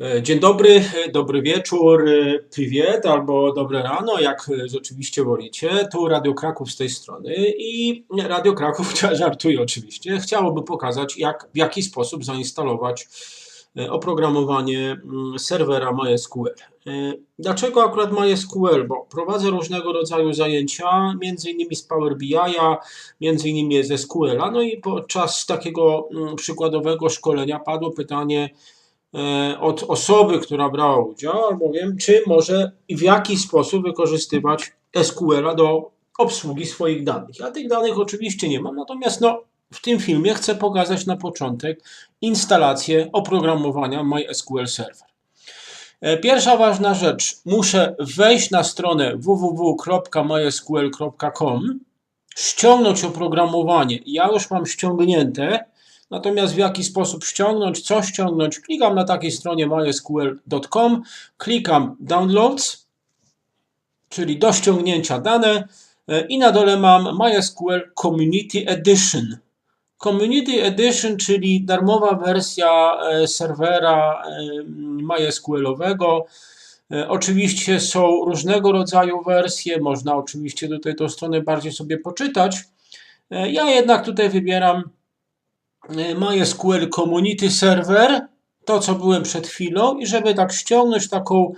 E, Dzień dobry, e, dobry wieczór, e, priwiet albo dobre rano, jak rzeczywiście wolicie. Tu Radio Kraków z tej strony i Radio Kraków, żartuję oczywiście, chciałoby pokazać, jak, w jaki sposób zainstalować oprogramowanie mm, serwera MySQL. Dlaczego akurat MySQL? Bo prowadzę różnego rodzaju zajęcia, między innymi z Power BI'a, między innymi z SQL-a, no i podczas takiego mm, przykładowego szkolenia padło pytanie, od osoby, która brała udział, albowiem czy może i w jaki sposób wykorzystywać SQL-a do obsługi swoich danych. Ja tych danych oczywiście nie mam, natomiast no, w tym filmie chcę pokazać na początek instalację oprogramowania MySQL Server. E, Pierwsza ważna rzecz, muszę wejść na stronę www.mysql.com, ściągnąć oprogramowanie. Ja już mam ściągnięte, Natomiast w jaki sposób ściągnąć, co ściągnąć, klikam na takiej stronie mysql.com, klikam Downloads, czyli do ściągnięcia dane e, i na dole mam MySQL Community Edition. Community Edition, czyli darmowa wersja e, serwera e, MySQL-owego. Oczywiście są różnego rodzaju wersje, można oczywiście tutaj tą stronę bardziej sobie poczytać. Ja jednak tutaj wybieram MySQL Community Server, to co byłem przed chwilą i żeby tak ściągnąć taką,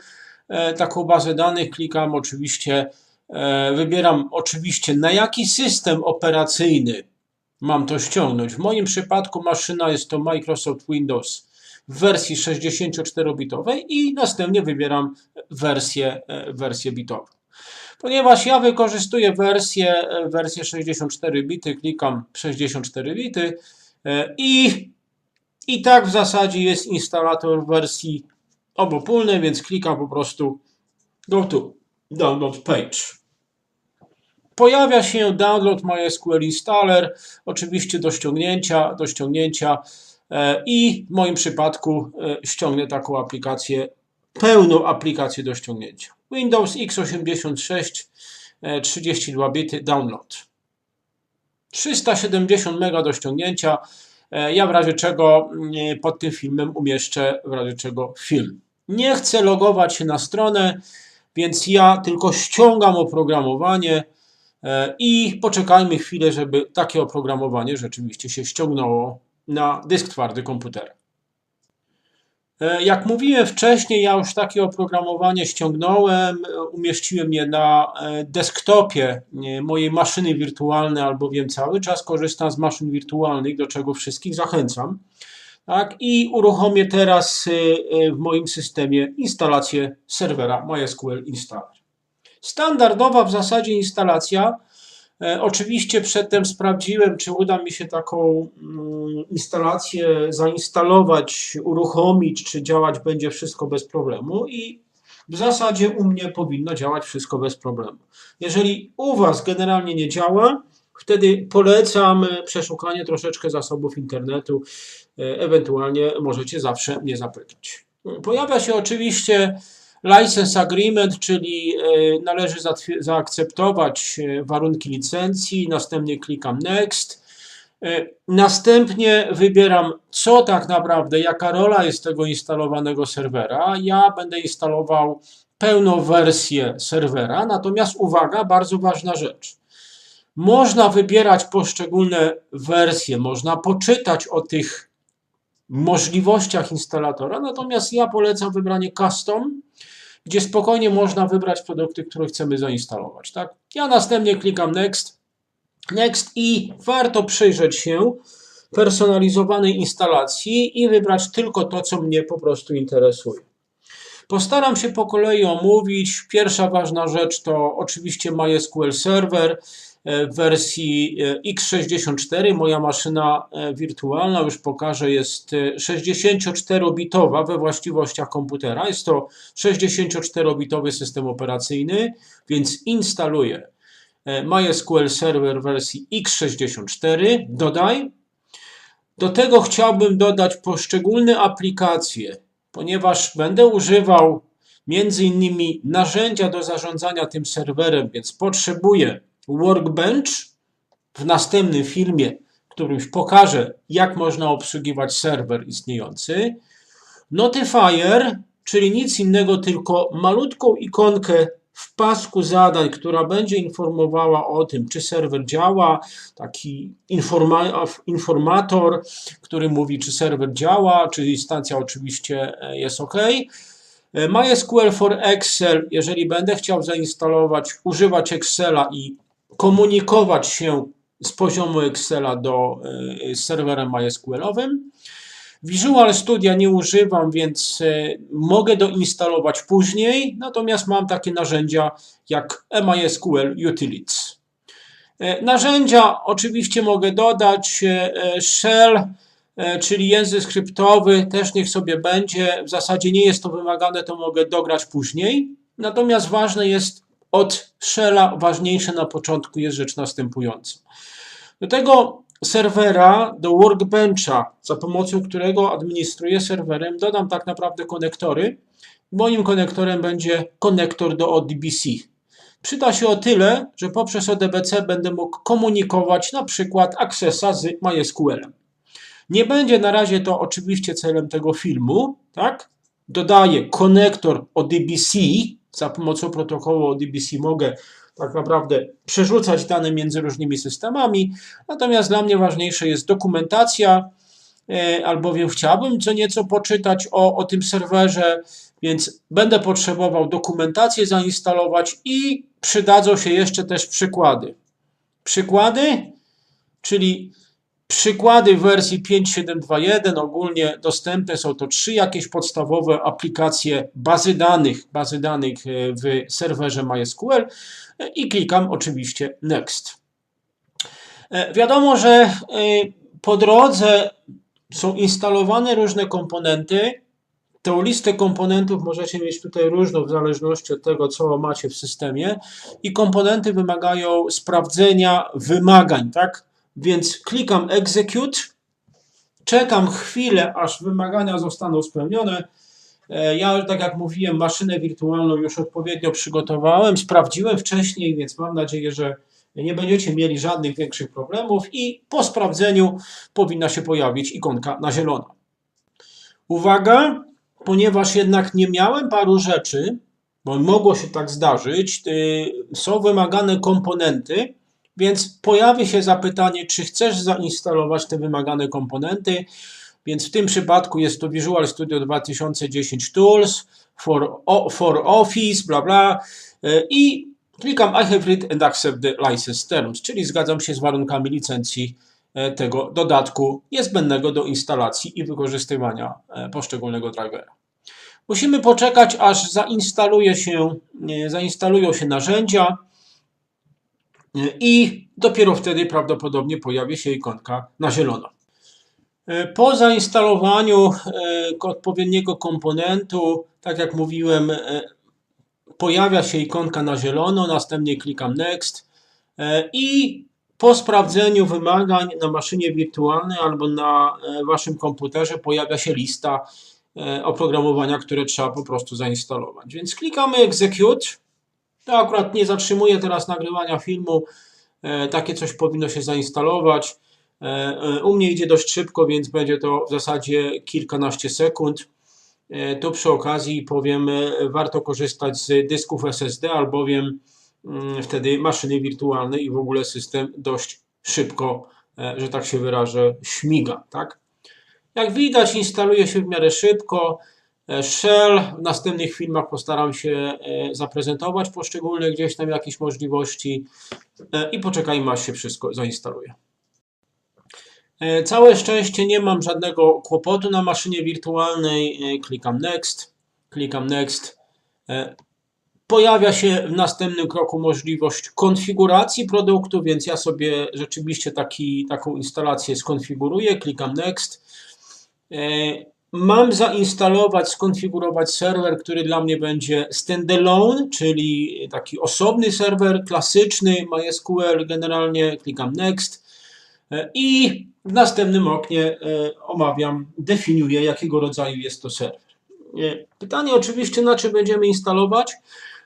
e, taką bazę danych, klikam oczywiście, e, wybieram oczywiście na jaki system operacyjny mam to ściągnąć. W moim przypadku maszyna jest to Microsoft Windows w wersji 64-bitowej i następnie wybieram wersję, e, wersję bitową. Ponieważ ja wykorzystuję wersję, e, wersję 64 bity, klikam 64 bity, E, I, I tak w zasadzie jest instalator w wersji obopólnej, więc klikam po prostu go to download page. Pojawia się download MySQL installer, oczywiście do ściągnięcia, do ściągnięcia e, i w moim przypadku e, ściągnę taką aplikację, pełną aplikację do ściągnięcia. Windows x86 e, 32 bity download. 370 MB do ściągnięcia. E, Ja w razie czego mm, pod tym filmem umieszczę w razie czego film. Nie chcę logować się na stronę, więc ja tylko ściągam oprogramowanie e, i poczekajmy chwilę, żeby takie oprogramowanie rzeczywiście się ściągnęło na dysk twardy komputera. E, Jak mówiłem wcześniej, ja już takie oprogramowanie ściągnąłem, e, umieściłem je na e, desktopie mojej maszyny wirtualnej, albowiem cały czas korzystam z maszyn wirtualnych, do czego wszystkich zachęcam. Tak, I uruchomię teraz w moim systemie instalację serwera MySQL Installer. Standardowa w zasadzie instalacja. E, Oczywiście przedtem sprawdziłem, czy uda mi się taką mm, instalację zainstalować, uruchomić, czy działać będzie wszystko bez problemu i w zasadzie u mnie powinno działać wszystko bez problemu. Jeżeli u Was generalnie nie działa, wtedy polecam przeszukanie troszeczkę zasobów internetu, e, ewentualnie możecie zawsze mnie zapytać. Pojawia się oczywiście License Agreement, czyli e, należy zaakceptować e, warunki licencji, następnie klikam Next. E, Następnie wybieram, co tak naprawdę, jaka rola jest tego instalowanego serwera. Ja będę instalował pełną wersję serwera, natomiast uwaga, bardzo ważna rzecz. Można wybierać poszczególne wersje, można poczytać o tych możliwościach instalatora, natomiast ja polecam wybranie custom, gdzie spokojnie można wybrać produkty, które chcemy zainstalować. Tak? Ja następnie klikam next, next i warto przyjrzeć się personalizowanej instalacji i wybrać tylko to, co mnie po prostu interesuje. Postaram się po kolei omówić. Pierwsza ważna rzecz to oczywiście MySQL Server e, w wersji e, x64. Moja maszyna e, wirtualna, już pokażę, jest e, 64-bitowa we właściwościach komputera. Jest to 64-bitowy system operacyjny, więc instaluję MySQL Server wersji x64. Dodaj. Do tego chciałbym dodać poszczególne aplikacje, ponieważ będę używał między innymi narzędzia do zarządzania tym serwerem, więc potrzebuję Workbench. W następnym filmie, którymś pokażę, jak można obsługiwać serwer istniejący. Notifier, czyli nic innego, tylko malutką ikonkę w pasku zadań, która będzie informowała o tym, czy serwer działa, taki informa informator, który mówi, czy serwer działa, czy instancja oczywiście e, jest ok. E, MySQL for Excel, jeżeli będę chciał zainstalować, używać Excela i komunikować się z poziomu Excela do y, serwerem MySQL-owym. Visual Studia nie używam, więc y, mogę doinstalować później, natomiast mam takie narzędzia jak MySQL Utilities. Y, narzędzia oczywiście mogę dodać Shell, czyli język skryptowy, też niech sobie będzie. W zasadzie nie jest to wymagane, to mogę dograć później. Natomiast ważne jest od Shella, ważniejsze na początku jest rzecz następująca. Do tego serwera, do workbencha, za pomocą którego administruję serwerem, dodam tak naprawdę konektory. Moim konektorem będzie konektor do ODBC. Przyda się o tyle, że poprzez ODBC będę mógł komunikować na przykład Accessa z MySQL-em. Nie będzie na razie to oczywiście celem tego filmu, tak? Dodaję konektor ODBC, za pomocą protokołu ODBC mogę tak naprawdę przerzucać dane między różnymi systemami. Natomiast dla mnie ważniejsze jest dokumentacja, e, albowiem chciałbym co nieco poczytać o, o tym serwerze, więc będę potrzebował dokumentację zainstalować i przydadzą się jeszcze też przykłady. Przykłady, czyli Przykłady wersji 5.7.2.1 ogólnie dostępne są to trzy jakieś podstawowe aplikacje bazy danych, bazy danych e, w serwerze MySQL e, i klikam oczywiście Next. E, wiadomo, że po drodze są instalowane różne komponenty. Tę listę komponentów możecie mieć tutaj różną w zależności od tego, co macie w systemie i komponenty wymagają sprawdzenia wymagań, tak? Więc klikam Execute, czekam chwilę, aż wymagania zostaną spełnione. E, ja, tak jak mówiłem, maszynę wirtualną już odpowiednio przygotowałem, sprawdziłem wcześniej, więc mam nadzieję, że nie będziecie mieli żadnych większych problemów i po sprawdzeniu powinna się pojawić ikonka na zielono. Uwaga, ponieważ jednak nie miałem paru rzeczy, bo mogło się tak zdarzyć, y, są wymagane komponenty, więc pojawi się zapytanie, czy chcesz zainstalować te wymagane komponenty. Więc w tym przypadku jest to Visual Studio 2010 Tools for, for Office, bla bla e, i klikam I have read and accept the license terms, czyli zgadzam się z warunkami licencji e, tego dodatku niezbędnego do instalacji i wykorzystywania e, poszczególnego drivera. Musimy poczekać, aż zainstaluje się, zainstalują się narzędzia i dopiero wtedy prawdopodobnie pojawi się ikonka na zielono. E, po zainstalowaniu e, odpowiedniego komponentu, tak jak mówiłem, e, pojawia się ikonka na zielono, następnie klikam Next i po sprawdzeniu wymagań na maszynie wirtualnej albo na Waszym komputerze pojawia się lista oprogramowania, które trzeba po prostu zainstalować. Więc klikamy Execute to akurat nie zatrzymuje teraz nagrywania filmu. E, takie coś powinno się zainstalować. E, e, u mnie idzie dość szybko, więc będzie to w zasadzie kilkanaście sekund. Tu przy okazji powiem, warto korzystać z dysków SSD, albowiem mm, wtedy maszyny wirtualne i w ogóle system dość szybko, że tak się wyrażę, śmiga. Tak? Jak widać, instaluje się w miarę szybko. E, Shell. W następnych filmach postaram się e, zaprezentować poszczególne gdzieś tam jakieś możliwości e, i poczekajmy aż się wszystko zainstaluje. Całe szczęście nie mam żadnego kłopotu na maszynie wirtualnej. Klikam Next, klikam Next. Pojawia się w następnym kroku możliwość konfiguracji produktu, więc ja sobie rzeczywiście taki, taką instalację skonfiguruję. Klikam Next. Mam zainstalować, skonfigurować serwer, który dla mnie będzie standalone, czyli taki osobny serwer, klasyczny, MySQL, generalnie klikam Next i w następnym oknie e, omawiam, definiuję, jakiego rodzaju jest to serwer. E, pytanie oczywiście, na czym będziemy instalować.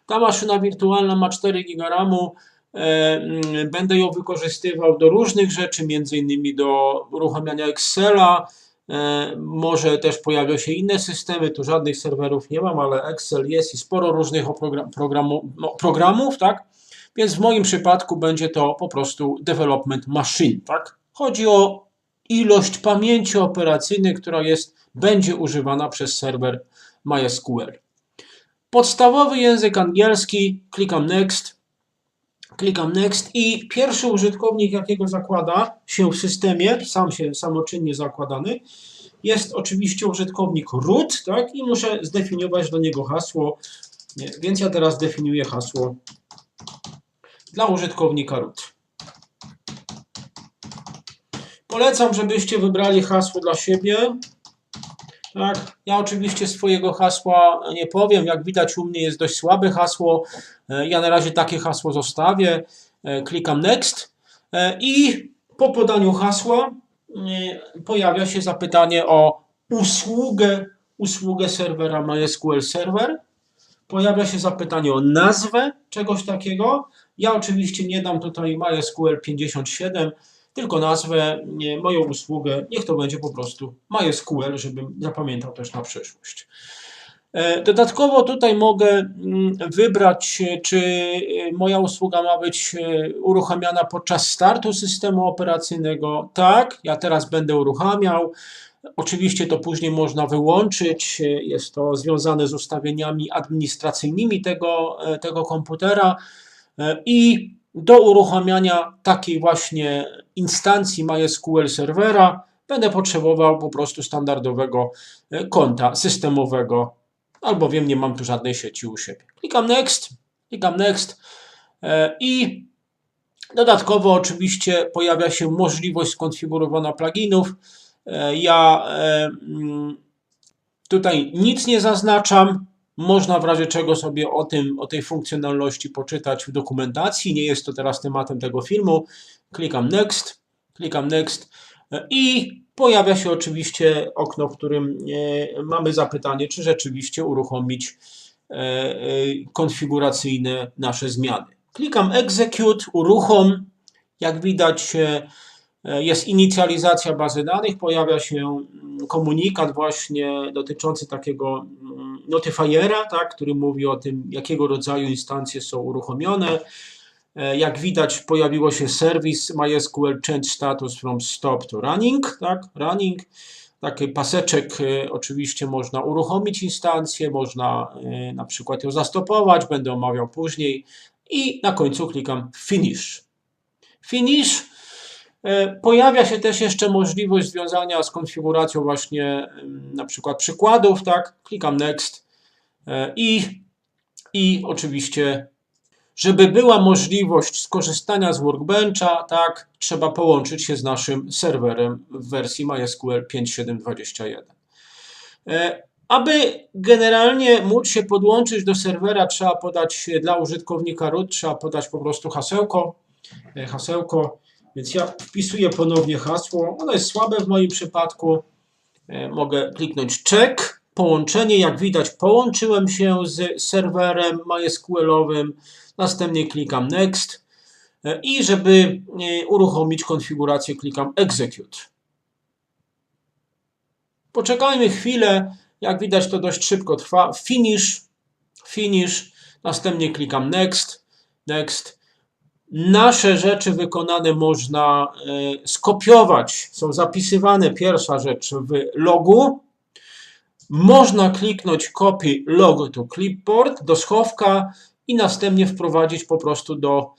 Ta maszyna wirtualna ma 4 GB RAMu. E, będę ją wykorzystywał do różnych rzeczy, między innymi do uruchamiania Excela, E, Może też pojawią się inne systemy, tu żadnych serwerów nie mam, ale Excel jest i sporo różnych programu, no, programów, tak? Więc w moim przypadku będzie to po prostu development machine, tak? Chodzi o ilość pamięci operacyjnej, która jest, będzie używana przez serwer MySQL. Podstawowy język angielski, klikam next, klikam next i pierwszy użytkownik, jakiego zakłada się w systemie, sam się samoczynnie zakładany, jest oczywiście użytkownik root, tak? I muszę zdefiniować do niego hasło, Nie, więc ja teraz definiuję hasło dla użytkownika root. Polecam, żebyście wybrali hasło dla siebie. Tak, ja oczywiście swojego hasła nie powiem. Jak widać, u mnie jest dość słabe hasło. E, Ja na razie takie hasło zostawię. E, Klikam Next E, i po podaniu hasła pojawia się zapytanie o usługę, usługę serwera MySQL Server. Pojawia się zapytanie o nazwę czegoś takiego. Ja oczywiście nie dam tutaj MySQL 57, tylko nazwę, nie, moją usługę. Niech to będzie po prostu MySQL, żebym zapamiętał też na przyszłość. E, Dodatkowo tutaj mogę mm, wybrać, czy e, moja usługa ma być e, uruchamiana podczas startu systemu operacyjnego. Tak, ja teraz będę uruchamiał. Oczywiście to później można wyłączyć. Jest to związane z ustawieniami administracyjnymi tego, tego komputera. I do uruchamiania takiej właśnie instancji MySQL serwera będę potrzebował po prostu standardowego e, konta systemowego, albowiem nie mam tu żadnej sieci u siebie. Klikam Next, klikam Next e, i dodatkowo oczywiście pojawia się możliwość skonfigurowania pluginów. E, Ja mm, tutaj nic nie zaznaczam. Można w razie czego sobie o tym, o tej funkcjonalności poczytać w dokumentacji. Nie jest to teraz tematem tego filmu. Klikam Next, klikam Next e, i pojawia się oczywiście okno, w którym e, mamy zapytanie, czy rzeczywiście uruchomić e, konfiguracyjne nasze zmiany. Klikam Execute, uruchom. Jak widać, jest inicjalizacja bazy danych, pojawia się mm, komunikat właśnie dotyczący takiego mm, notifiera, tak, który mówi o tym, jakiego rodzaju instancje są uruchomione. E, Jak widać, pojawiło się serwis MySQL change status from stop to running, tak, running. Taki paseczek e, oczywiście można uruchomić instancję, można e, na przykład ją zastopować, będę omawiał później i na końcu klikam finish. Finish. E, Pojawia się też jeszcze możliwość związania z konfiguracją właśnie na przykład przykładów, tak? Klikam next e, i, i oczywiście, żeby była możliwość skorzystania z Workbencha, tak, trzeba połączyć się z naszym serwerem w wersji MySQL 5.7.21. E, Aby generalnie móc się podłączyć do serwera, trzeba podać dla użytkownika root, trzeba podać po prostu hasełko, hasełko, więc ja wpisuję ponownie hasło. Ono jest słabe w moim przypadku. E, Mogę kliknąć check. Połączenie, jak widać, połączyłem się z serwerem MySQL-owym. Następnie klikam next. E, I żeby e, uruchomić konfigurację, klikam execute. Poczekajmy chwilę. Jak widać, to dość szybko trwa. Finish, finish. Następnie klikam next, next. Nasze rzeczy wykonane można e, skopiować, są zapisywane pierwsza rzecz w logu. Można kliknąć copy log to clipboard do schowka i następnie wprowadzić po prostu do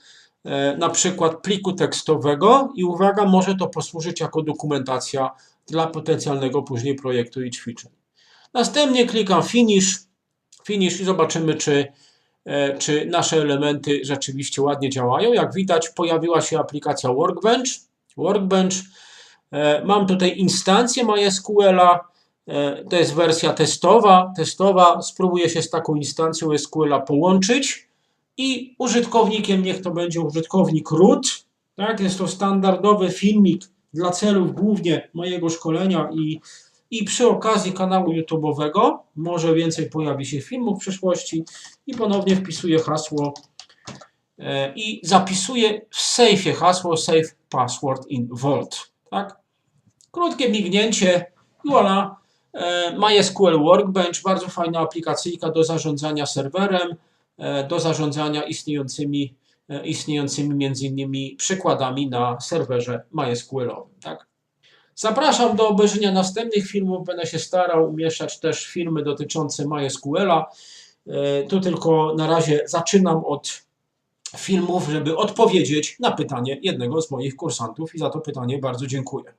e, na przykład pliku tekstowego i uwaga, może to posłużyć jako dokumentacja dla potencjalnego później projektu i ćwiczeń. Następnie klikam finish, finish i zobaczymy czy czy nasze elementy rzeczywiście ładnie działają. Jak widać, pojawiła się aplikacja Workbench. Workbench. E, Mam tutaj instancję MySQL-a. E, To jest wersja testowa. Testowa. Spróbuję się z taką instancją SQL-a połączyć i użytkownikiem niech to będzie użytkownik root. Tak, jest to standardowy filmik dla celów głównie mojego szkolenia i i przy okazji kanału YouTube'owego, może więcej pojawi się filmów w przyszłości i ponownie wpisuję hasło e, i zapisuję w sejfie hasło save password in vault. Tak? Krótkie mignięcie I voilà, e, MySQL Workbench, bardzo fajna aplikacyjka do zarządzania serwerem, e, do zarządzania istniejącymi, istniejącymi między innymi przykładami na serwerze MySQL-owym. Tak? Zapraszam do obejrzenia następnych filmów. Będę się starał umieszczać też filmy dotyczące MySQL-a. E, Tu tylko na razie zaczynam od filmów, żeby odpowiedzieć na pytanie jednego z moich kursantów i za to pytanie bardzo dziękuję.